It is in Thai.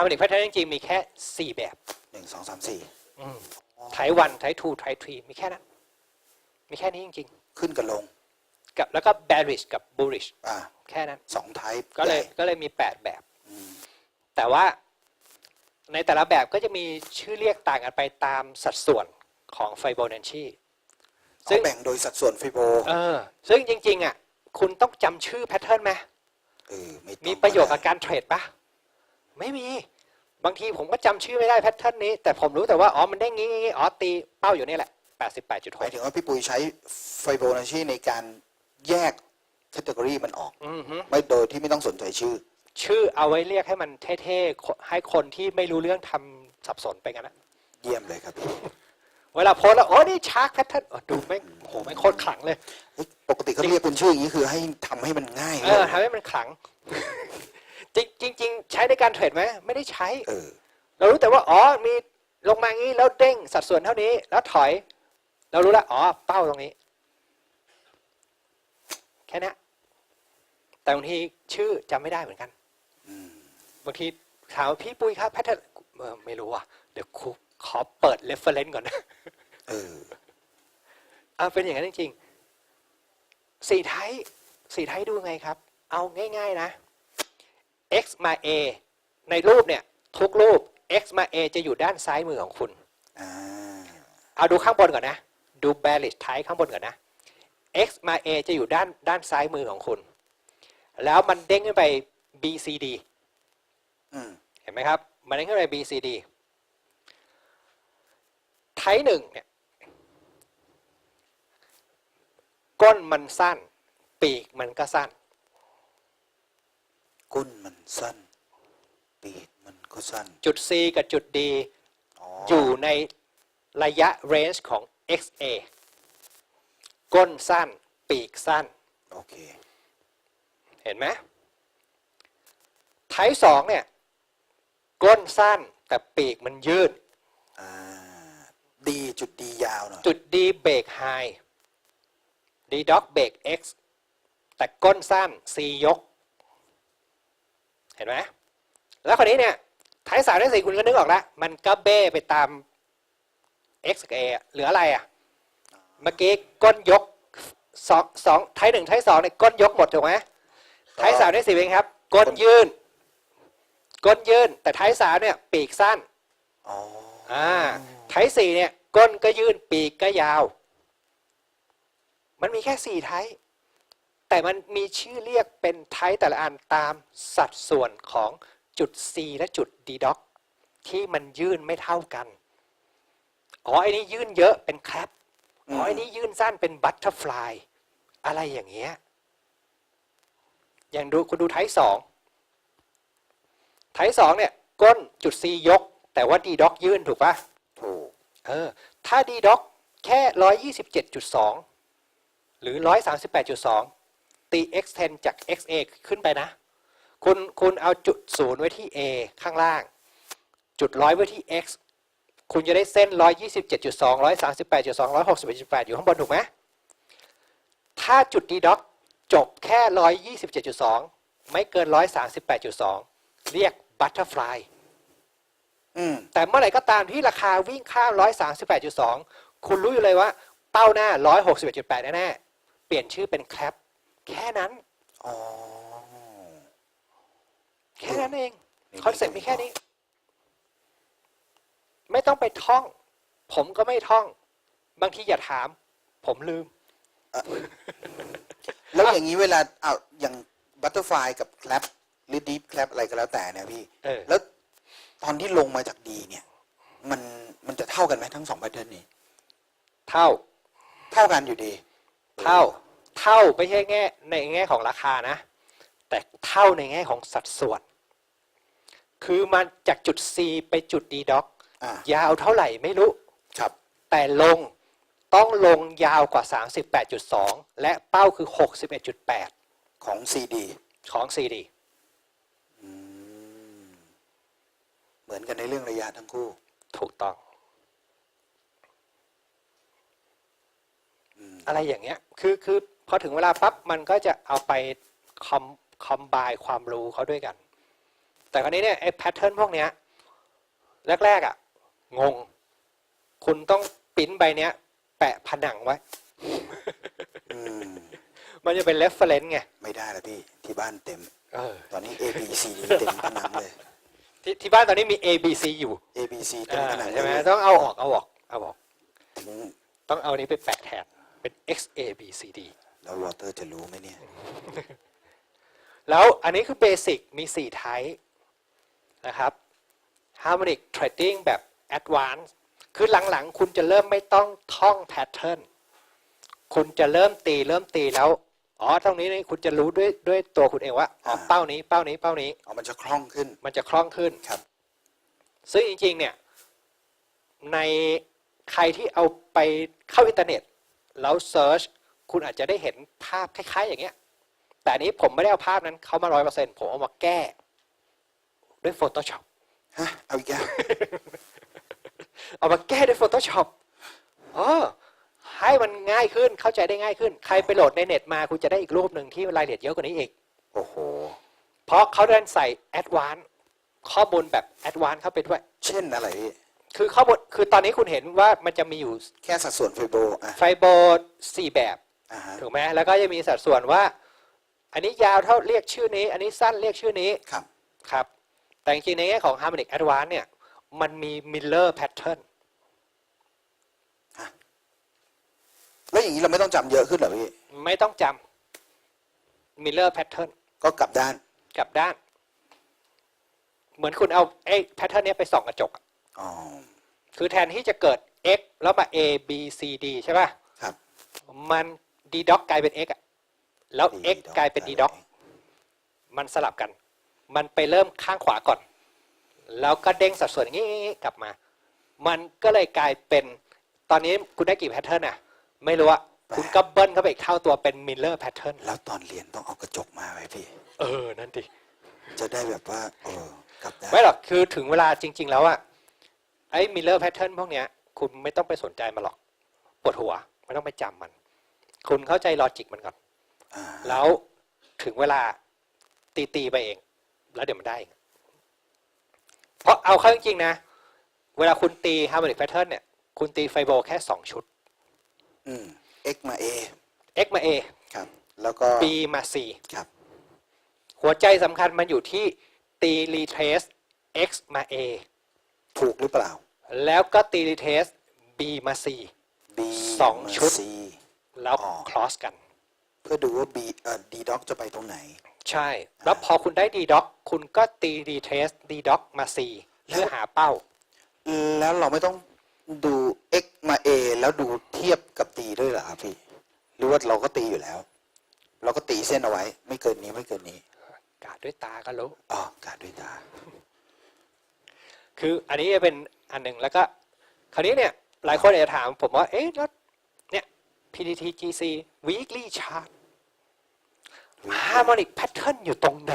harmonic pattern จริงๆมีแค่ 4 แบบหนึ่งสองสามสี่ไทวันไททูไททรีมีแค่นั้น มีแค่นี้จริงขึ้นกับลงๆกับแล้วก็ bearish กับ bullish อ่าแค่นั้นสองไทป์ก็เลยใหญ่ก็เลยมี 8 แบบ แต่ว่าในแต่ละแบบก็จะมีชื่อเรียกต่างกันไปตามสัดส่วนของไฟโบนัชชีซึ่ซึ่งงแบ่งโดยสัดส่วนฟิโบเออซึ่งจริง ๆ อะ คุณต้องจำชื่อแพทเทิร์นไหมเออไม่ต้องมีประโยชน์กับการเทรดปะ ไม่มี บางทีผมก็จำชื่อไม่ได้แพทเทิร์นนี้ แต่ผมรู้แต่ว่า อ๋อ มันได้งี้งี้งี้อ๋อตีเป้าอยู่นี่แหละหมาย88.6ถึงว่าพี่ปุ้ยใช้ไฟโบนัชชีในการแยกแคตตากรีมันออกอือฮึไม่โดยที่ไม่ต้องสนใจชื่อ ชื่อเอาไว้เรียกให้มันเท่ๆให้คนที่ไม่รู้เรื่องทำสับสนไปกันนะเยี่ยมเลยครับพี่เวลาโพสต์แล้วโอ้นี่ชาร์กแพทเทิร์นดูไม่งโหไม่งโคตรขลังเลยเฮ้ยปกติเขาเรียกเป็นชื่ออย่างนี้คือให้ทำให้มันง่ายเออทำให้มันขลัง จริงจริงๆใช้ในการเทรดไหมไม่ได้ใช้เออเรารู้แต่ว่าอ๋อมีลงมางี้แล้วเด้งสัดส่วนเท่านี้แล้วถอย เรารู้แล้วอ๋อเป้าตรงนี้ แค่นี้แต่บางทีชื่อจำไม่ได้เหมือนกันบางทีถามว่าพี่ปุ้ยครับแพทเทิร์นเออไม่รู้อะเดี๋ยวครูขอเปิดเรฟเฟรนซ์ก่อนนะเอออ่าเป็นอย่างนั้นจริงๆสี่ไทยสี่ไทยดูไงครับ เอาง่าย ๆ นะ x มา a ในรูปเนี่ยทุกรูป x มา a จะอยู่ด้านซ้ายมือของคุณอ่าเอาดูข้างบนก่อนนะ ดู bearish ไทยข้างบนก่อนนะ x มา a จะอยู่ด้านด้านซ้ายมือของคุณ แล้วมันเด้งขึ้นไป b c d อืมเห็นไหมครับ มันเด้งขึ้นไป b c d ไทยหนึ่งเนี่ยก้นมันสั้น ปีกมันก็สั้น ก้นมันสั้น ปีกมันก็สั้น จุด C กับจุด D อ๋ออยู่ในระยะ range ของ XA ก้นสั้น ปีกสั้น โอเค เห็นไหมไทป์สองเนี่ย ก้นสั้นแต่ปีกมันยืดอ่าดีจุดดียาวหน่อย จุด D เบรก high D dog เบรก X แต่ก้นสั้น C ยก เห็นไหมแล้วคนนี้เนี่ยไทป์สามไทป์สี่คุณก็นึกออกแล้วมันก็เบ้ไปตาม X กับ A อะเหลืออะไรอะเมื่อกี้ก้นยกสองสองไทป์หนึ่งไทป์สองเนี่ยก้นยกหมดถูกไหมไทป์สามไทป์สี่เป็นครับ ก้นยืน ก้นยืน แต่ไทป์สามเนี่ยปีกสั้นอ๋ออ่าไทป์สี่เนี่ย ก้นก็ยืนปีกก็ยาว มันมีแค่สี่ไทป์ แต่มันมีชื่อเรียกเป็นไทป์แต่ละอันตามสัดส่วนของจุด C และจุด D dot ที่มันยื่นไม่เท่ากัน อ๋อไอ้นี่ยื่นเยอะเป็นแคปอ๋อไอ้นี่ยื่นสั้นเป็นบัตเตอร์ฟลายอะไรอย่างเงี้ย อย่างดูคุณดูไทป์สองไทป์สองเนี่ย ก้นจุด C ยก แต่ว่า D dot ยื่นถูกปะถูก เออ ถ้า D dot แค่ร้อยยี่สิบเจ็ดจุดสองหรือร้อยสามสิบแปดจุดสอง ตี x 10 จาก xa ขึ้นไปนะ คุณคุณเอาจุดศูนย์ไว้ที่ a ข้างล่าง จุดร้อยไว้ที่ x คุณจะได้เส้นร้อยยี่สิบเจ็ดจุดสองร้อยสามสิบแปดจุดสองร้อยหกสิบเอ็ดจุดแปดอยู่ข้างบนถูกไหมถ้าจุด D dot จบแค่ร้อยยี่สิบเจ็ดจุดสองไม่เกินร้อยสามสิบแปดจุดสองเรียก butterfly อืมแต่เมื่อไหร่ก็ตามที่ราคาวิ่งข้าม 138.2 คุณรู้อยู่เลยว่า เป้าหน้า 161.8 แน่ๆ เปลี่ยนชื่อเป็นแคป แค่นั้น อ๋อ แค่นั้นเองนี่คอนเซ็ปต์มีแค่นี้ ไม่ต้องไปท่อง ผมก็ไม่ท่อง บางทีอย่าถาม ผมลืม แล้วอย่างนี้เวลาเอาอย่างบัตเตอร์ฟลายกับแคลปหรือดีฟแคลปอะไรก็แล้วแต่เนี่ยพี่เออแล้วตอนที่ลงมาจากดีเนี่ย มันมันจะเท่ากันไหมทั้งสองแพทเทิร์นนี้ เท่า เท่ากันอยู่ดี เท่า เท่าไม่ใช่แง่ในแง่ของราคานะ แต่เท่าในแง่ของสัดส่วน คือมันจากจุด C ไปจุด D dot อ่ายาวเท่าไหร่ไม่รู้ครับแต่ลงต้องลงยาวกว่า 38.2 และเป้าคือ 61.8 ของซีดีของ CD เหมือนกันในเรื่องระยะทั้งคู่ ถูกต้องอะไรอย่างเงี้ย คือ คือ พอถึงเวลาปั๊บมันก็จะเอาไปคอมคอมบายความรู้เขาด้วยกัน แต่คราวนี้เนี่ยไอ้แพทเทิร์นพวกเนี้ยแรกๆอะงง คุณต้องปริ้นใบเนี้ย แปะผนังไว้อืมมันจะเป็น reference ไง ไม่ได้แล้วพี่ ที่บ้านเต็มเออตอนนี้ A B C D เต็มผนังเลย ที่ที่บ้านตอนนี้มี A B C อยู่ A B C เต็มอ่าผนังเลใช่ไหมยต้องเอาออกเอาออกเอาออกถึงต้องเอานี้ไปแปะแทนเป็น X A B C D แล้ววอเตอร์จะรู้ไหมเนี่ย แล้วอันนี้คือเบสิกมี4ไทป์นะครับ Harmonic Trading แบบ Advanced คือหลังๆ คุณจะเริ่มไม่ต้องท่องแพทเทิร์นคุณจะเริ่มตีเริ่มตีแล้วอ๋อตรงนี้นี่คุณจะรู้ด้วยด้วยตัวคุณเองว่าอ๋ออ่าเป้านี้เป้านี้เป้านี้เอามันจะคล่องขึ้น มันจะคล่องขึ้นครับ ซึ่งจริงๆ เนี่ย ในใครที่เอาไปเข้าอินเทอร์เน็ต แล้วเซิร์ช คุณอาจจะได้เห็นภาพคล้าย ๆ อย่างเงี้ย แต่อันนี้ผมไม่ได้เอาภาพนั้นเข้ามาร้อยเปอร์เซ็นต์ผมเอามาแก้ ด้วย Photoshop ฮะเอาอีกแล้วเอามาแก้ด้วย Photoshop อ๋อให้มันง่ายขึ้นเข้าใจได้ง่ายขึ้น ใครไปโหลดในเน็ตมาคุณจะได้อีกรูปหนึ่งที่รายละเอียดเยอะกว่านี้อีก โอ้โห เพราะเขาเดินใส่ Advanced ข้อมูลแบบ Advanced เข้าไปด้วย เช่นอะไรพี่คือข้อมูลคือตอนนี้คุณเห็นว่ามันจะมีอยู่แค่สัดส่วนไฟโบอะไฟโบสี่แบบอ่าฮะ ถูกไหมแล้วก็จะมีสัดส่วนว่า อันนี้ยาวเท่าเรียกชื่อนี้ อันนี้สั้นเรียกชื่อนี้ครับครับ แต่จริงๆในแง่ของ Harmonic Advanced เนี่ย มันมี Miller Pattern แล้วอย่างนี้เราไม่ต้องจำเยอะขึ้นเหรอพี่ไม่ต้องจำ Miller Pattern ก็กลับด้านกลับด้าน เหมือนคุณเอาไอ้ pattern เนี้ยไปส่องกระจกอะอ๋อคือแทนที่จะเกิด x แล้วมา a b c d ใช่ป่ะครับ มัน d doc กลายเป็น x อะแล้ว x กลายเป็น d doc กมันสลับกัน มันไปเริ่มข้างขวาก่อน แล้วก็เด้งสัดส่วนอย่างนี้กลับมา มันก็เลยกลายเป็นตอนนี้คุณได้กี่แพทเทิร์นอะไม่รู้อะคุณก็เบิ้ลเข้าไปอีกเท่าตัวเป็นมิลเลอร์แพทเทิร์นแล้วตอนเรียนต้องเอากระจกมาไหมพี่ เออ นั่นดิ จะได้แบบว่า เออกลับด้านไม่หรอกคือถึงเวลาจริง ๆ แล้วอะไอ้มิลเลอร์แพทเทิร์นพวกเนี้ย คุณไม่ต้องไปสนใจมันหรอกปวดหัว ไม่ต้องไปจำมัน คุณเข้าใจลอจิกมันก่อนอ่าแล้วถึงเวลาตีตีๆไปเอง แล้วเดี๋ยวมันได้เองเพราะเอาเข้าจริงๆนะ เวลาคุณตี harmonic pattern เนี่ย คุณตีไฟโบแค่2ชุด อืม x มา a x มา a ครับ แล้วก็ b มา c ครับ หัวใจสำคัญมันอยู่ที่ตี retrace x มา a ถูกหรือเปล่า แล้วก็ตี retrace b มา c b สองชุด c แล้วอ๋อ cross กัน เพื่อดูว่า b เอ่อ d doc จะไปตรงไหน ใช่ แล้วพอคุณได้ d doc คุณก็ตี retrace d doc มา c เพื่อหาเป้า แล้วเราไม่ต้องดู x มา a แล้วดูเทียบกับ d ด้วยเหรอครับพี่ หรือว่าเราก็ตีอยู่แล้ว เราก็ตีเส้นเอาไว้ ไม่เกินนี้ไม่เกินนี้กาดด้วยตาก็รู้ อ๋อกาดด้วยตาคืออันนี้จะเป็นอันหนึ่งแล้วก็ คราวนี้เนี่ยหลายคนอาจจะถามผมว่า เอ๊ะแล้วเนี่ย PDT GC weekly chart harmonic pattern อยู่ตรงไหน